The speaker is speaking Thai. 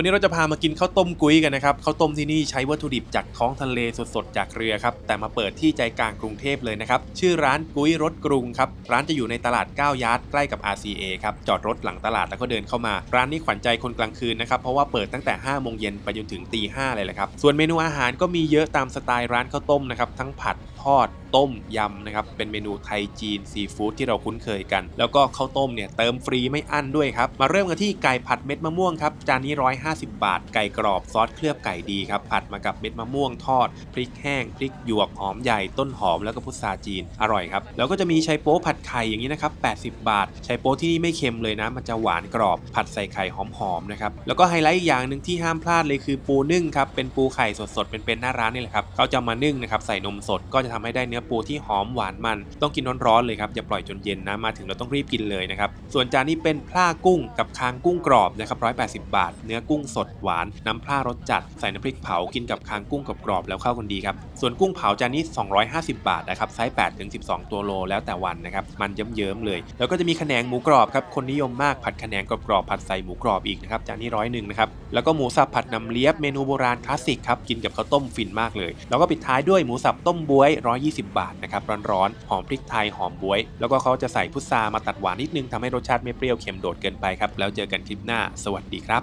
วันนี้เราจะพามากินข้าวต้มกุ้ยกันนะครับข้าวต้มที่นี่ใช้วัตถุดิบจากท้องทะเลสดๆจากเรือครับแต่มาเปิดที่ใจกลางกรุงเทพเลยนะครับชื่อร้านกุ้ยรถกรุงครับร้านจะอยู่ในตลาด9ยาร์ดใกล้กับ RCA ครับจอดรถหลังตลาดแล้วก็เดินเข้ามา ร้านนี้ขวัญใจคนกลางคืนนะครับเพราะว่าเปิดตั้งแต่5โมงเย็นไปจนถึงตี5เลยแหละครับส่วนเมนูอาหารก็มีเยอะตามสไตล์ร้านข้าวต้มนะครับทั้งผัดทอดต้มยำนะครับเป็นเมนูไทยจีนซีฟู้ดที่เราคุ้นเคยกัน แล้วก็ข้าวต้มเนี่ยเติมฟรีไม่อั้นด้วยครับมาเริ่มกันที่ไก่ผัดเม็ดมะม่วงครับจานนี้150 บาท ไก่กรอบซอสเคลือบไก่ดีครับ ผัดมากับเม็ดมะม่วงทอด พริกแห้ง พริกหยวก หอมใหญ่ ต้นหอม แล้วก็พุทราจีน อร่อยครับ แล้วก็จะมีไชโป๊ผัดไข่อย่างนี้นะครับ 80 บาท ไชโป๊ที่นี่ไม่เค็มเลยนะ มันจะหวานกรอบ ผัดใส่ไข่หอมๆนะครับ แล้วก็ไฮไลท์อีกอย่างหนึ่งที่ห้ามพลาดเลยคือปูนึ่งครับ เป็นปูไข่สดๆ เป็นๆ หน้าร้านนี่แหละครับ เขาจะมานึ่งนะครับ ใส่นมสด ก็จะทำให้ได้เนื้อปูที่หอมหวานมัน ต้องกินร้อนๆ เลยครับ อย่าปล่อยจนเย็นนะ มาถึงเราต้องรีบกินเลยนะครับ ส่วนจานนี้เป็นพล่ากุ้งกับคางกุ้งกรอบนะครับ180 บาท เนื้อกุ้งสดหวาน น้ำพล่ารสจัด ใส่น้ำพริกเผากินกับคางกุ้งกับกรอบแล้วเข้ากันดีครับ ส่วนกุ้งเผาจานนี้ 250 บาทนะครับไซส์8ถึง12 ตัวโลแล้วแต่วันนะครับมันเยิ้มๆเลย แล้วก็จะมีขนงหมูกรอบครับคนนิยมมากผัดขนงกรอบๆผัดใส่หมูกรอบอีกนะครับจานนี้ร้อยหนึ่งนะครับแล้วก็หมูสับผัดน้ำเลียบเมนูโบราณคลาสสิกครับกินกับข้าวต้มฟินมากเลย แล้วก็ปิดท้ายด้วยหมูสับต้มบวย 120 บาทนะครับร้อนๆหอมพริกไทยหอมบวย แล้วก็เขาจะใส่พุทรามาตัดหวานนิดนึงทำให้รสชาติไม่เปรี้ยวเค็มโดดเกินไปครับแล้วเจอกันคลิปหน้าสวัสดีครับ